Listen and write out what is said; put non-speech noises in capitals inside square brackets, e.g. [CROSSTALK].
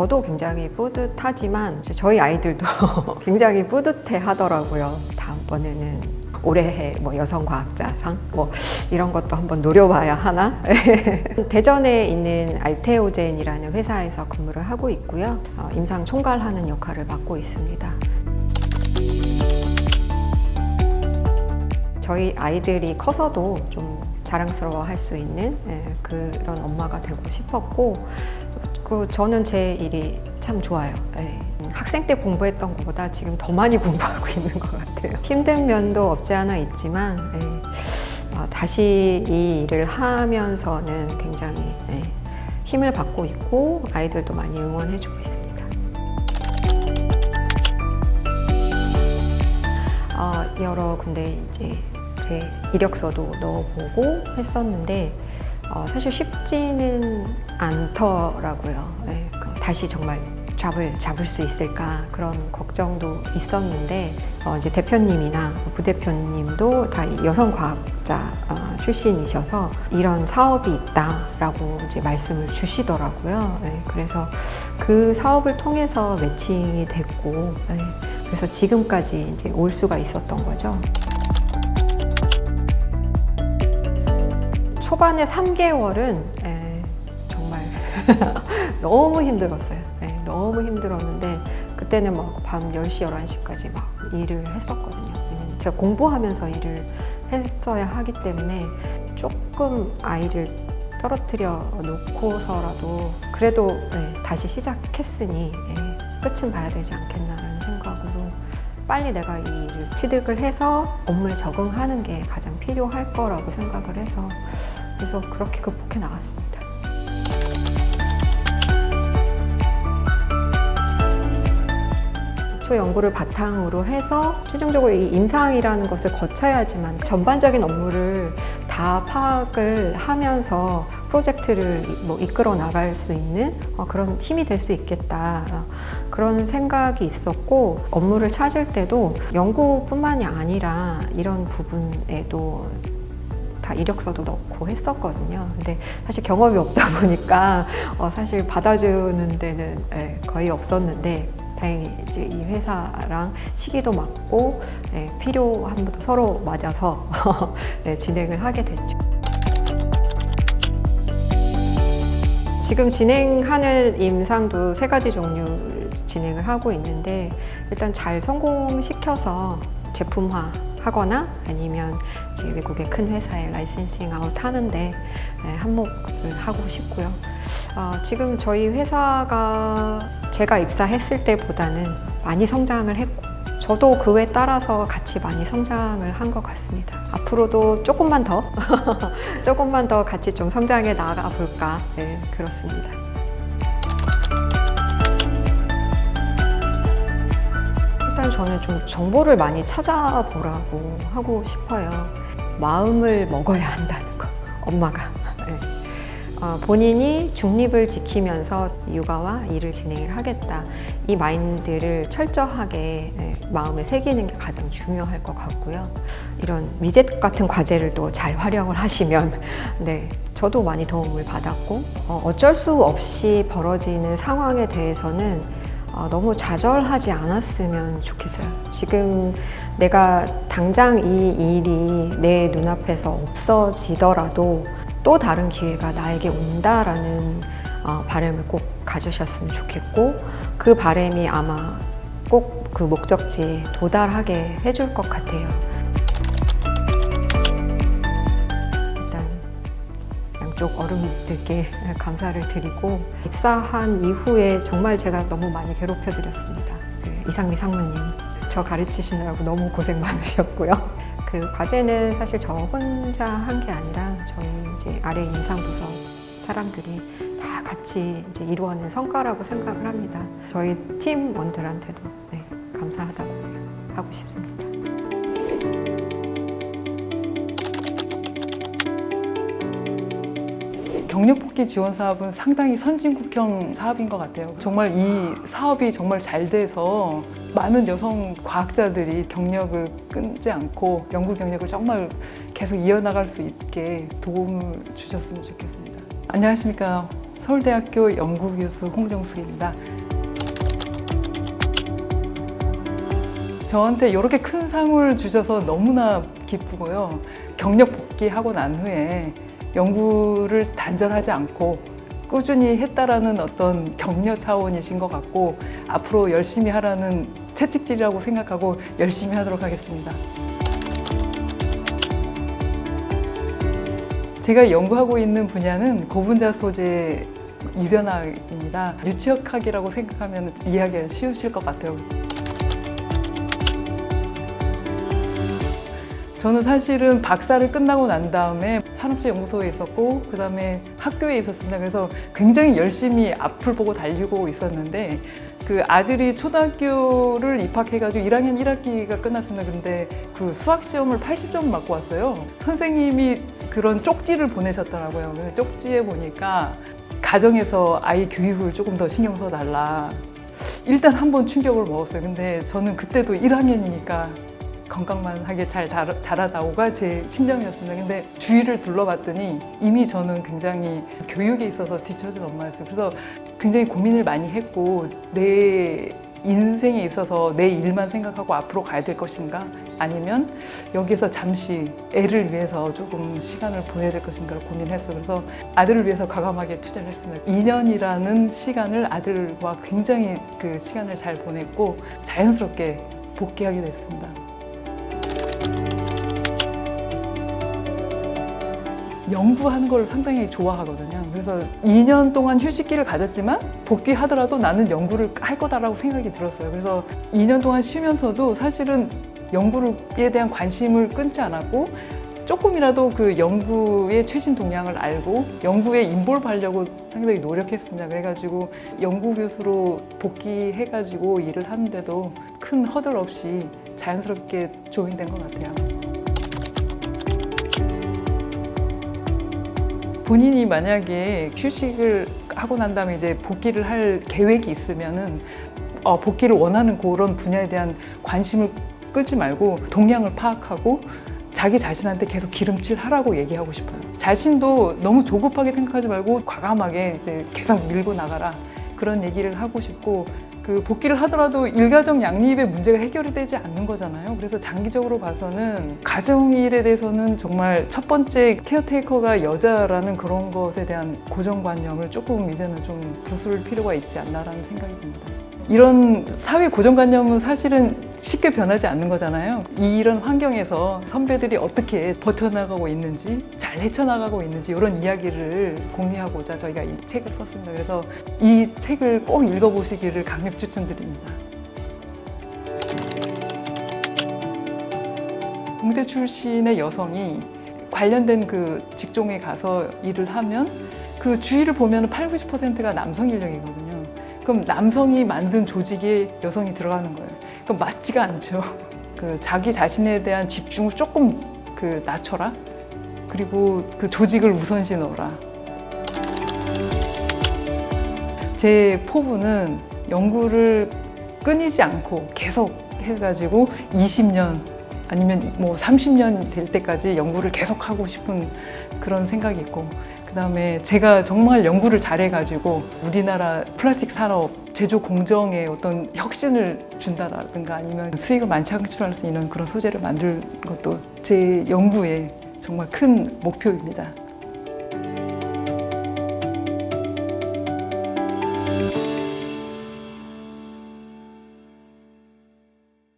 저도 굉장히 뿌듯하지만 저희 아이들도 [LAUGHS] 굉장히 뿌듯해 하더라고요. 다음번에는 올해의 뭐 여성과학자상 뭐 이런 것도 한번 노려봐야 하나? [LAUGHS] 대전에 있는 알테오젠이라는 회사에서 근무를 하고 있고요. 어, 임상 총괄하는 역할을 맡고 있습니다. 저희 아이들이 커서도 좀 자랑스러워 할 수 있는 예, 그런 엄마가 되고 싶었고 그 저는 제 일이 참 좋아요. 예. 학생 때 공부했던 것보다 지금 더 많이 [LAUGHS] 공부하고 있는 것 같아요. 힘든 면도 없지 않아 있지만 예, 어, 다시 이 일을 하면서는 굉장히 예, 힘을 받고 있고 아이들도 많이 응원해주고 있습니다. 어, 여러 군데 이제 제 이력서도 넣어보고 했었는데 어, 사실 쉽지는 않더라고요. 네, 그 다시 정말 잡을 잡을 수 있을까 그런 걱정도 있었는데 어, 이제 대표님이나 부대표님도 다 여성 과학자 어, 출신이셔서 이런 사업이 있다라고 이제 말씀을 주시더라고요. 네, 그래서 그 사업을 통해서 매칭이 됐고 네, 그래서 지금까지 이제 올 수가 있었던 거죠. 초반에 3개월은 에, 정말 [LAUGHS] 너무 힘들었어요. 에, 너무 힘들었는데 그때는 막 밤 10시, 11시까지 막 일을 했었거든요. 제가 공부하면서 일을 했어야 하기 때문에 조금 아이를 떨어뜨려 놓고서라도 그래도 예, 다시 시작했으니 예, 끝은 봐야 되지 않겠나라는 생각으로 빨리 내가 이 일을 취득을 해서 업무에 적응하는 게 가장 필요할 거라고 생각을 해서 그래서 그렇게 극복해 나갔습니다. 기초 연구를 바탕으로 해서 최종적으로 이 임상이라는 것을 거쳐야지만 전반적인 업무를 다 파악을 하면서 프로젝트를 뭐 이끌어 나갈 수 있는 어, 그런 힘이 될 수 있겠다 어, 그런 생각이 있었고 업무를 찾을 때도 연구뿐만이 아니라 이런 부분에도 다 이력서도 넣고 했었거든요. 근데 사실 경험이 없다 [LAUGHS] 보니까 어, 사실 받아주는 데는 예, 거의 없었는데 다행히 이제 이 회사랑 시기도 맞고 예, 필요한 것도 서로 맞아서 [LAUGHS] 네, 진행을 하게 됐죠. 지금 진행하는 임상도 세 가지 종류를 진행을 하고 있는데 일단 잘 성공시켜서 제품화 하거나 아니면 외국의 큰 회사에 라이센싱 아웃 하는데 네, 한몫을 하고 싶고요. 어, 지금 저희 회사가 제가 입사했을 때보다는 많이 성장을 했고 저도 그에 따라서 같이 많이 성장을 한 것 같습니다. 앞으로도 조금만 더 [LAUGHS] 조금만 더 같이 좀 성장해 나가 볼까 네, 그렇습니다. 일단 저는 좀 정보를 많이 찾아보라고 하고 싶어요. 마음을 먹어야 한다는 거, 엄마가. 네. 어, 본인이 중립을 지키면서 육아와 일을 진행을 하겠다. 이 마인드를 철저하게 네, 마음에 새기는 게 가장 중요할 것 같고요. 이런 미제 같은 과제를 또 잘 활용을 하시면, [LAUGHS] 네, 저도 많이 도움을 받았고, 어, 어쩔 수 없이 벌어지는 상황에 대해서는 어, 너무 좌절하지 않았으면 좋겠어요. 지금 내가 당장 이 일이 내 눈앞에서 없어지더라도 또 다른 기회가 나에게 온다라는 어, 바람을 꼭 가지셨으면 좋겠고 그 바람이 아마 꼭 그 목적지에 도달하게 해줄 것 같아요. 일단 양쪽 어른들께 [LAUGHS] 감사를 드리고 입사한 이후에 정말 제가 너무 많이 괴롭혀 드렸습니다. 그 이상미 상무님 저 가르치시느라고 너무 고생 많으셨고요. 그 과제는 사실 저 혼자 한 게 아니라 저희 이제 아래 임상부서 사람들이 다 같이 이제 이루어낸 성과라고 생각을 합니다. 저희 팀원들한테도 네, 감사하다고 하고 싶습니다. 경력복귀 지원 사업은 상당히 선진국형 사업인 것 같아요. 정말 이 사업이 정말 잘 돼서 많은 여성 과학자들이 경력을 끊지 않고 연구 경력을 정말 계속 이어나갈 수 있게 도움을 주셨으면 좋겠습니다. 안녕하십니까. 서울대학교 연구교수 홍정숙입니다. 저한테 이렇게 큰 상을 주셔서 너무나 기쁘고요. 경력 복귀하고 난 후에 연구를 단절하지 않고 꾸준히 했다라는 어떤 격려 차원이신 것 같고 앞으로 열심히 하라는 채찍질이라고 생각하고 열심히 하도록 하겠습니다. 제가 연구하고 있는 분야는 고분자 소재 유변학입니다. 유치역학이라고 생각하면 이해하기가 쉬우실 것 같아요. 저는 사실은 박사를 끝나고 난 다음에 산업재연구소에 있었고 그 다음에 학교에 있었습니다. 그래서 굉장히 열심히 앞을 보고 달리고 있었는데 그 아들이 초등학교를 입학해가지고 1학년 1학기가 끝났습니다. 근데 그 수학 시험을 80점 맞고 왔어요. 선생님이 그런 쪽지를 보내셨더라고요. 근데 쪽지에 보니까 가정에서 아이 교육을 조금 더 신경 써 달라. 일단 한 번 충격을 먹었어요. 근데 저는 그때도 1학년이니까 건강만 하게 잘 자라, 자라나오가 제 신념이었습니다. 근데 주위를 둘러봤더니 이미 저는 굉장히 교육에 있어서 뒤처진 엄마였어요. 그래서 굉장히 고민을 많이 했고 내 인생에 있어서 내 일만 생각하고 앞으로 가야 될 것인가 아니면 여기서 잠시 애를 위해서 조금 시간을 보내야 될 것인가를 고민했어요. 그래서 아들을 위해서 과감하게 투자를 했습니다. 2년이라는 시간을 아들과 굉장히 그 시간을 잘 보냈고 자연스럽게 복귀하게 됐습니다. 연구하는 걸 상당히 좋아하거든요. 그래서 2년 동안 휴식기를 가졌지만 복귀하더라도 나는 연구를 할 거다라고 생각이 들었어요. 그래서 2년 동안 쉬면서도 사실은 연구에 대한 관심을 끊지 않았고 조금이라도 그 연구의 최신 동향을 알고 연구에 인볼브하려고 상당히 노력했습니다. 그래가지고 연구 교수로 복귀해가지고 일을 하는데도 큰 허들 없이 자연스럽게 조인된 것 같아요. 본인이 만약에 휴식을 하고 난 다음에 이제 복귀를 할 계획이 있으면은 어, 복귀를 원하는 그런 분야에 대한 관심을 끌지 말고 동향을 파악하고 자기 자신한테 계속 기름칠 하라고 얘기하고 싶어요. 자신도 너무 조급하게 생각하지 말고 과감하게 이제 계속 밀고 나가라 그런 얘기를 하고 싶고 그 복귀를 하더라도 일가정 양립의 문제가 해결이 되지 않는 거잖아요. 그래서 장기적으로 봐서는 가정일에 대해서는 정말 첫 번째 케어테이커가 여자라는 그런 것에 대한 고정관념을 조금 이제는 좀 부술 필요가 있지 않나라는 생각이 듭니다. 이런 사회 고정관념은 사실은 쉽게 변하지 않는 거잖아요. 이런 환경에서 선배들이 어떻게 버텨나가고 있는지, 잘 헤쳐나가고 있는지 이런 이야기를 공유하고자 저희가 이 책을 썼습니다. 그래서 이 책을 꼭 읽어보시기를 강력 추천드립니다. 공대 출신의 여성이 관련된 그 직종에 가서 일을 하면 그 주위를 보면 8, 90%가 남성 인력이거든요. 그럼 남성이 만든 조직에 여성이 들어가는 거예요. 그럼 맞지가 않죠. 그 자기 자신에 대한 집중을 조금 그 낮춰라. 그리고 그 조직을 우선시 넣어라. 제 포부는 연구를 끊이지 않고 계속 해가지고 20년 아니면 뭐 30년 될 때까지 연구를 계속 하고 싶은 그런 생각이 있고 그 다음에 제가 정말 연구를 잘해가지고 우리나라 플라스틱 산업 제조 공정에 어떤 혁신을 준다든가 아니면 수익을 많이 창출할 수 있는 그런 소재를 만들 것도 제 연구의 정말 큰 목표입니다.